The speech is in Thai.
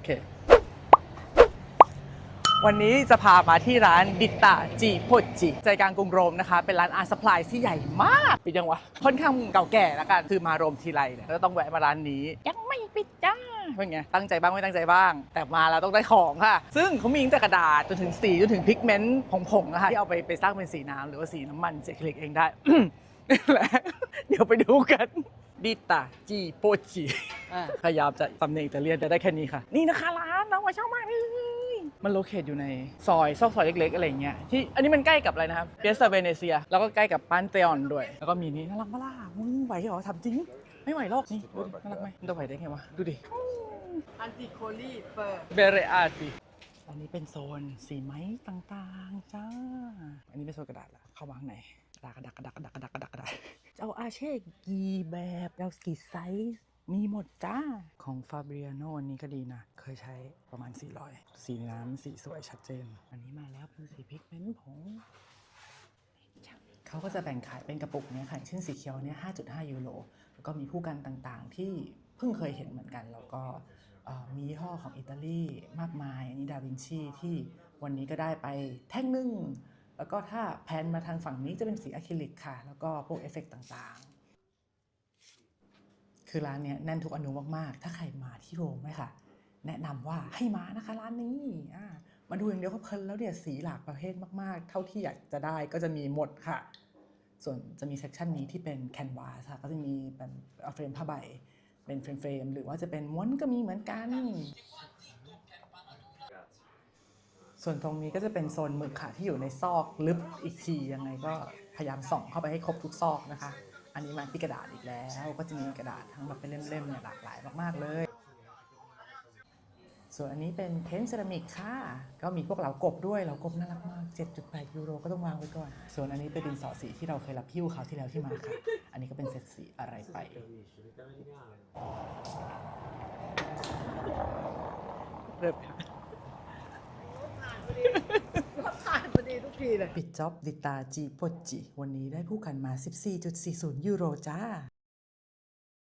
โอเค วันนี้จะพามาที่ร้านดิตาจีโพจิ ใจกลางกรุงโรมนะคะ เป็นร้านอาร์ตสปายที่ใหญ่มากปิดยังวะ ค่อนข้างเก่าแก่แล้วกัน คือมาโรมทีไรเนี่ยก็ต้องแวะมาร้านนี้ ยังไม่ปิดจ้าเป็นไง ตั้งใจบ้างไม่ตั้งใจบ้าง แต่มาแล้วต้องได้ของค่ะ ซึ่งเขามีตั้งแต่กระดาษจนถึงสีจนถึงพิกเมนต์ผงๆนะคะที่เอาไปไปสร้างเป็นสีน้ำหรือว่าสีน้ำมันเจคลิกเองได้ นี่แหละเดี๋ยวไปดูกัน ดิตาจีโปจิพยายามจะสำเนียงอิตาเลียนแต่ได้แค่นี้ค่ะ นี่นะคะร้านน้องมาชอบมากเลยมันโลเคทอยู่ในซอยซอกซอยเล็กๆอะไรอย่างเงี้ยที่อันนี้มันใกล้กับอะไรนะครับเปียสเวเนเซีย แล้วก็ใกล้กับปานเตออนด้วย แล้วก็มีนี่น่ารักมากล่ะมึงไหวเหรอทำจริง ไม่ไหวหรอกนี่ดูดิน่ารักไหมมันจะไหวได้ไงวะดูดิ อันติโคลีเปอร์เบเรอาติอันนี้เป็นโซนสีไม้ต่างๆ จ้า อันนี้เป็นโซนกระดาษละเข้าวางไหน กระดาษกระดากระดากระดากระดากระดาจะเอาอาเช่กี่แบบเอากี่ไซส์มีหมดจ้า ของฟาเบ i ยโนอันนี้ก็ดีนะ เคยใช้ประมาณ 400 สีน้ำสีสวยชัดเจน อันนี้มาแล้วเป็นสีพิกเมนต์ผงเขาก็จะแบ่งขายเป็นกระปุกเนี่ยค่ะอย่างเช่นสีเขียวเนี่ย 5.5 ยูโรแล้วก็มีผู้กันต่างๆ ที่เพิ่งเคยเห็นเหมือนกัน แล้วก็มียี่ห้อของอิตาลีมากมาย อันนี้ดาวินชีที่วันนี้ก็ได้ไปแท่งหนึ่ง แล้วก็ถ้าแพนมาทางฝั่งนี้จะเป็นสีอะคริลิกค่ะ แล้วก็พวกเอฟเฟกต์ต่างๆ คือร้านเนี้ยแน่นทุกอนุมากๆ ถ้าใครมาที่โรมไหมค่ะ แนะนำว่าให้มานะคะร้านนี้อ่ามาดูอย่างเดียวก็เพลินแล้วเนี่ยสีหลากประเภทมาก ๆ เท่าที่อยากจะได้ก็จะมีหมดค่ะ ส่วนจะมีเซกชันนี้ที่เป็นแคนวาสค่ะก็จะมีเป็นเฟรมผ้าใบ เป็นเฟรมเฟรมๆหรือว่าจะเป็นม้วนก็มีเหมือนกัน ส่วนตรงนี้ก็จะเป็นโซนหมึกค่ะที่อยู่ในซอกลึกอีกทียังไงก็พยายามส่องเข้าไปให้ครบทุกซอกนะคะ อันนี้มาที่กระดาษอีกแล้ว ก็จะมีกระดาษทั้งแบบเป็นเล่มๆเนี่ยหลากหลายมากๆเลย ส่วนอันนี้เป็นเพ้นเซรามิกค่ะ ก็มีพวกเหลากบด้วยเหลากบน่ารักมาก 7.8 ยูโรก็ต้องวางไว้ก่อน ส่วนอันนี้เป็นดินสอสีที่เราเคยรับพิ้วคราวที่แล้วที่มาค่ะ อันนี้ก็เป็นเซตสีอะไรไปเริ่มค่ะ ทีเลย ปิดจ็อบดิตาจีโปจิ วันนี้ได้ผู้กันมา 14.40 ยูโรจ้า